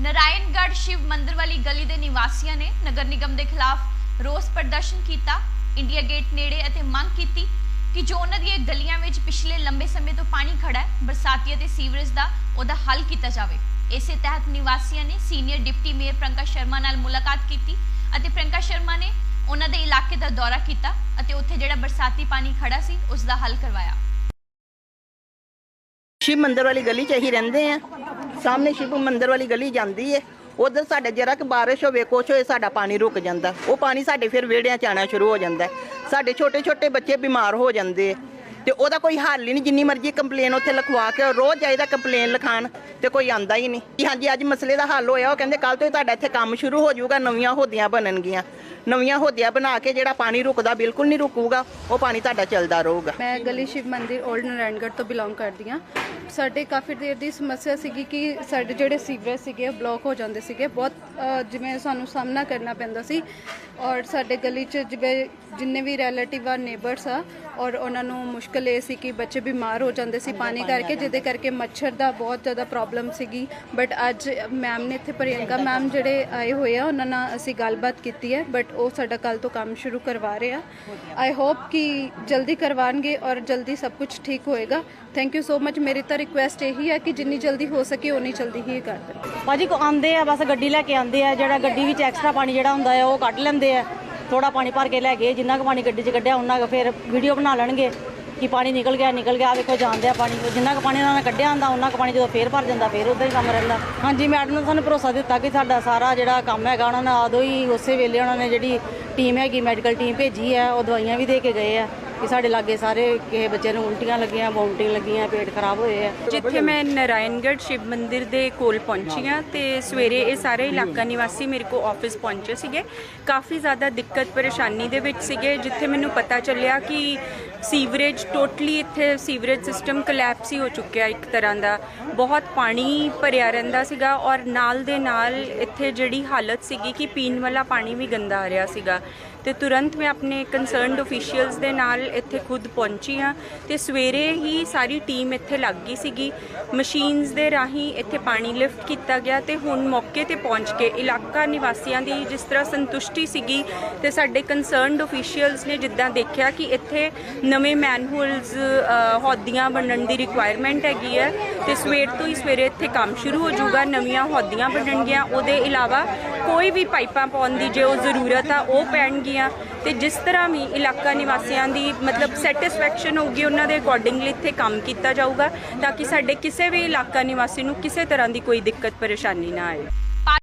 ਨਾਰਾਇਣਗੜ੍ਹ ਸ਼ਿਵ ਮੰਦਿਰ ਵਾਲੀ ਗਲੀ ਦੇ ਨਿਵਾਸੀਆਂ ਨੇ ਨਗਰ ਨਿਗਮ ਦੇ ਖਿਲਾਫ ਰੋਸ ਪ੍ਰਦਰਸ਼ਨ ਕੀਤਾ, ਇੰਡੀਆ ਗੇਟ ਨੇੜੇ ਅਤੇ ਮੰਗ ਕੀਤੀ ਕਿ ਜੋ ਉਹਨਾਂ ਦੀਆਂ ਗਲੀਆਂ ਵਿੱਚ ਪਿਛਲੇ ਲੰਬੇ ਸਮੇਂ ਤੋਂ ਪਾਣੀ ਖੜਾ ਹੈ, ਬਰਸਾਤੀ ਅਤੇ ਸੀਵਰੇਜ ਦਾ ਉਹਦਾ ਹੱਲ ਕੀਤਾ ਜਾਵੇ। ਇਸੇ ਤਹਿਤ ਨਿਵਾਸੀਆਂ ਨੇ senior deputy mayor Priyanka Sharma ਨਾਲ ਮੁਲਾਕਾਤ ਕੀਤੀ ਅਤੇ ਪ੍ਰਿਯੰਕਾ ਸ਼ਰਮਾ ਨੇ ਉਹਨਾਂ ਦੇ ਇਲਾਕੇ ਦਾ ਦੌਰਾ ਕੀਤਾ ਅਤੇ ਉੱਥੇ ਜਿਹੜਾ ਬਰਸਾਤੀ ਪਾਣੀ ਖੜਾ ਸੀ ਉਸ ਦਾ ਹੱਲ ਕਰਵਾਇਆ। ਸ਼ਿਵ ਮੰਦਰ ਵਾਲੀ ਗਲੀ 'ਚ ਅਸੀਂ ਰਹਿੰਦੇ ਆ ਸਾਹਮਣੇ ਸ਼ਿਵ ਮੰਦਿਰ ਵਾਲੀ ਗਲੀ ਜਾਂਦੀ ਹੈ ਉਧਰ ਸਾਡੇ ਜਰਾ ਕਿ ਬਾਰਿਸ਼ ਹੋਵੇ, ਕੁਛ ਹੋਏ, ਸਾਡਾ ਪਾਣੀ ਰੁਕ ਜਾਂਦਾ। ਉਹ ਪਾਣੀ ਸਾਡੇ ਫਿਰ ਵਿਹੜਿਆਂ 'ਚ ਆਣਾ ਸ਼ੁਰੂ ਹੋ ਜਾਂਦਾ। ਸਾਡੇ ਛੋਟੇ ਛੋਟੇ ਬੱਚੇ ਬਿਮਾਰ ਹੋ ਜਾਂਦੇ ਆ ਤੇ ਉਹਦਾ ਕੋਈ ਹੱਲ ਹੀ ਨਹੀਂ, ਜਿੰਨੀ ਮਰਜ਼ੀ ਕੰਪਲੇਨ ਉੱਥੇ ਲਿਖਵਾ ਕੇ ਰੋਜ਼ ਜਾਈਦਾ ਕੰਪਲੇਨ ਲਿਖਾਣ ਤੇ ਕੋਈ ਆਂਦਾ ਹੀ ਨਹੀਂ। ਕਿ ਹਾਂਜੀ, ਅੱਜ ਮਸਲੇ ਦਾ ਹੱਲ ਹੋਇਆ, ਉਹ ਕਹਿੰਦੇ ਕੱਲ ਤੋਂ ਤੁਹਾਡਾ ਇੱਥੇ ਕੰਮ ਸ਼ੁਰੂ ਹੋ ਜਾਊਗਾ, ਨਵੀਆਂ ਹੋਦੀਆਂ ਬਣਨਗੀਆਂ। ਨਵੀਆਂ ਹੋਦੀਆਂ ਬਣਾ ਕੇ ਜਿਹੜਾ ਪਾਣੀ ਰੁਕਦਾ ਬਿਲਕੁਲ ਨਹੀਂ ਰੁਕੂਗਾ ਉਹ ਪਾਣੀ ਤੁਹਾਡਾ ਚੱਲਦਾ ਰਹੂਗਾ। ਮੈਂ ਗਲੀ ਸ਼ਿਵ ਮੰਦਿਰ 올ਡ ਨਾਰਾਇਣਗੜ੍ਹ ਤੋਂ ਬਿਲੋਂਗ ਕਰਦੀ ਹਾਂ। ਸਾਡੇ ਕਾਫੀ ਦੇਰ ਦੀ ਸਮੱਸਿਆ ਸੀਗੀ ਕਿ ਸਾਡੇ ਜਿਹੜੇ ਸੀਵਰੇਜ ਸੀਗੇ ਉਹ ਬਲੌਕ ਹੋ ਜਾਂਦੇ ਸੀਗੇ। ਬਹੁਤ ਅ, ਜਿਵੇਂ ਸਾਨੂੰ ਸਾਹਮਣਾ ਕਰਨਾ ਪੈਂਦਾ ਸੀ ਔਰ ਸਾਡੇ ਗਲੀ 'ਚ ਜਿਵੇਂ ਜਿੰਨੇ ਵੀ ਰਿਲੇਟਿਵ ਆ ਨੇਬਰਸ ਆ ਔਰ ਉਹਨਾਂ ਨੂੰ ਮੁਸ਼ਕਲ ਇਹ ਸੀ ਕਿ ਬੱਚੇ ਬਿਮਾਰ ਹੋ ਜਾਂਦੇ ਸੀ ਪਾਣੀ ਕਰਕੇ ਜਿਹਦੇ ਕਰਕੇ ਮੱਛਰ ਦਾ ਬਹੁਤ ਜ਼ਿਆਦਾ ਪ੍ਰੋਬਲਮ ਸੀਗੀ। ਬਟ ਅੱਜ ਮੈਮ ਨੇ ਇੱਥੇ ਪ੍ਰਿਯੰਕਾ ਮੈਮ ਜਿਹੜੇ ਆਏ ਹੋਏ ਆ ਉਹਨਾਂ ਨਾਲ ਅਸੀਂ ਗੱਲਬਾਤ ਕੀਤੀ ਹੈ। ਬਟ ਉਹ ਸਾਡਾ ਕੱਲ ਤੋਂ ਕੰਮ ਸ਼ੁਰੂ ਕਰਵਾ ਰਹੇ ਆ। ਆਈ ਹੋਪ ਕਿ ਜਲਦੀ ਕਰਵਾਣਗੇ ਔਰ ਜਲਦੀ ਸਭ ਕੁਝ ਠੀਕ ਹੋਏਗਾ। ਥੈਂਕ ਯੂ ਸੋ ਮਚ ਮੇਰੀ ਤਾਂ ਰਿਕੁਐਸਟ ਇਹੀ ਹੈ ਕਿ ਜਿੰਨੀ ਜਲਦੀ ਹੋ ਸਕੇ ਉਨੀ ਜਲਦੀ ਹੀ ਕਰ ਦੇਣ। ਭਾਜੀ, ਕੋ ਆਂਦੇ ਆ, ਬਸ ਗੱਡੀ ਲੈ ਕੇ ਆਂਦੇ ਆ, ਜਿਹੜਾ ਗੱਡੀ ਵਿੱਚ ਐਕਸਟਰਾ ਪਾਣੀ ਜਿਹੜਾ ਹੁੰਦਾ ਆ, ਉਹ ਕੱਢ ਲੈਂਦੇ ਆ। ਥੋੜਾ ਪਾਣੀ ਭਰ ਕੇ ਲੈ ਗਏ ਜਿੰਨਾ ਕੁ ਪਾਣੀ ਗੱਡੀ 'ਚ ਕੱਢਿਆ ਉਹਨਾਂ ਕੁ ਫਿਰ ਵੀਡੀਓ ਬਣਾ ਲੈਣਗੇ। ਕਿ ਪਾਣੀ ਨਿਕਲ ਗਿਆ ਨਿਕਲ ਗਿਆ ਵੇਖੋ ਜਾਂਦੇ ਆ ਪਾਣੀ, ਜਿੰਨਾ ਕੁ ਪਾਣੀ ਉਹਨਾਂ ਨੇ ਕੱਢਿਆ ਹੁੰਦਾ, ਉਹਨਾਂ ਕੁ ਪਾਣੀ ਜਦੋਂ ਫੇਰ ਭਰ ਜਾਂਦਾ, ਫੇਰ ਉਦਾਂ ਹੀ ਕੰਮ ਰਹਿੰਦਾ। ਹਾਂਜੀ ਮੈਡਮ ਨੇ ਸਾਨੂੰ ਭਰੋਸਾ ਦਿੱਤਾ ਕਿ ਸਾਡਾ ਸਾਰਾ ਜਿਹੜਾ ਕੰਮ ਹੈਗਾ, ਉਹਨਾਂ ਨੇ ਆਦੋਂ ਹੀ ਉਸੇ ਵੇਲੇ ਉਹਨਾਂ ਨੇ ਜਿਹੜੀ ਟੀਮ ਹੈਗੀ ਮੈਡੀਕਲ ਟੀਮ ਭੇਜੀ ਹੈ, ਉਹ ਦਵਾਈਆਂ ਵੀ ਦੇ ਕੇ ਗਏ ਆ ਕਿ ਸਾਡੇ ਲਾਗੇ ਸਾਰੇ ਕਿਸੇ ਬੱਚੇ ਨੂੰ ਉਲਟੀਆਂ ਲੱਗੀਆਂ ਵੋਮਟਿੰਗ ਲੱਗੀਆਂ, ਪੇਟ ਖਰਾਬ ਹੋਏ ਆ। ਜਿੱਥੇ ਮੈਂ ਨਰਾਇਣਗੜ੍ਹ ਸ਼ਿਵ ਮੰਦਿਰ ਦੇ ਕੋਲ ਪਹੁੰਚੀ ਹਾਂ, ਤੇ ਸਵੇਰੇ ਇਹ ਸਾਰੇ ਇਲਾਕਾ ਨਿਵਾਸੀ ਮੇਰੇ ਕੋ ਆਫਿਸ ਪਹੁੰਚੇ ਸੀਗੇ। ਕਾਫੀ ਜ਼ਿਆਦਾ ਦਿੱਕਤ, ਪਰੇਸ਼ਾਨੀ ਦੇ ਵਿੱਚ ਸੀਗੇ, ਜਿੱਥੇ ਮੈਨੂੰ ਪਤਾ ਚੱਲਿਆ ਕਿ ਸੀਵਰੇਜ, ਟੋਟਲੀ ਇੱਥੇ ਸੀਵਰੇਜ ਸਿਸਟਮ ਕੋਲੈਪਸ ਹੀ ਹੋ ਚੁੱਕਿਆ ਇੱਕ ਤਰ੍ਹਾਂ ਦਾ। ਬਹੁਤ ਪਾਣੀ ਭਰਿਆ ਰਹਿੰਦਾ ਸੀਗਾ ਔਰ ਨਾਲ ਦੇ ਨਾਲ ਇੱਥੇ ਜਿਹੜੀ ਹਾਲਤ ਸੀਗੀ ਕਿ ਪੀਣ ਵਾਲਾ ਪਾਣੀ ਵੀ ਗੰਦਾ ਆ ਰਿਹਾ ਸੀਗਾ। ਤੇ ਤੁਰੰਤ ਮੈਂ ਆਪਣੇ ਕੰਸਰਨਡ ਅਫੀਸ਼ੀਅਲਸ ਦੇ ਨਾਲ ਇੱਥੇ ਖੁਦ ਪਹੁੰਚੀ ਹਾਂ ਤੇ ਸਵੇਰੇ ਹੀ ਸਾਰੀ ਟੀਮ ਇੱਥੇ ਲੱਗ ਗਈ ਸੀਗੀ। ਮਸ਼ੀਨਸ ਦੇ ਰਾਹੀਂ ਇੱਥੇ ਪਾਣੀ ਲਿਫਟ ਕੀਤਾ ਗਿਆ ਤੇ ਹੁਣ ਮੌਕੇ ਤੇ ਪਹੁੰਚ ਕੇ ਇਲਾਕਾ ਨਿਵਾਸੀਆਂ ਦੀ ਜਿਸ ਤਰ੍ਹਾਂ ਸੰਤੁਸ਼ਟੀ ਸੀਗੀ ਤੇ ਸਾਡੇ ਕੰਸਰਨਡ ਅਫੀਸ਼ੀਅਲਸ ਨੇ ਜਿੱਦਾਂ ਦੇਖਿਆ ਕਿ ਇੱਥੇ ਨਵੇਂ ਮੈਨਹੋਲਸ ਹੌਦੀਆਂ ਬਣਨ ਦੀ ਰਿਕੁਆਇਰਮੈਂਟ ਹੈਗੀ ਹੈ ਤੇ ਸਵੇਰ ਤੋਂ ਹੀ ਸਵੇਰੇ ਇੱਥੇ ਕੰਮ ਸ਼ੁਰੂ ਹੋ ਜਾਊਗਾ, ਨਵੀਆਂ ਹੌਦੀਆਂ ਬਣਨਗੀਆਂ ਉਹਦੇ ਇਲਾਵਾ ਕੋਈ ਵੀ ਪਾਈਪਾਂ ਪਾਉਣ ਦੀ ਜੇ ਉਹ ਜ਼ਰੂਰਤ ਆ, ਉਹ ਪੈਣਗੀਆਂ। ਤੇ ਜਿਸ ਤਰ੍ਹਾਂ ਵੀ ਇਲਾਕਾ ਨਿਵਾਸੀਆਂ ਦੀ ਮਤਲਬ ਸੈਟੀਸਫੈਕਸ਼ਨ ਹੋਊਗੀ, ਉਹਨਾਂ ਦੇ ਅਕੋਰਡਿੰਗਲੀ ਇੱਥੇ ਕੰਮ ਕੀਤਾ ਜਾਊਗਾ, ਤਾਂ ਕਿ ਸਾਡੇ ਕਿਸੇ ਵੀ ਇਲਾਕਾ ਨਿਵਾਸੀ ਨੂੰ ਕਿਸੇ ਤਰ੍ਹਾਂ ਦੀ ਕੋਈ ਦਿੱਕਤ, ਪਰੇਸ਼ਾਨੀ ਨਾ ਆਏ।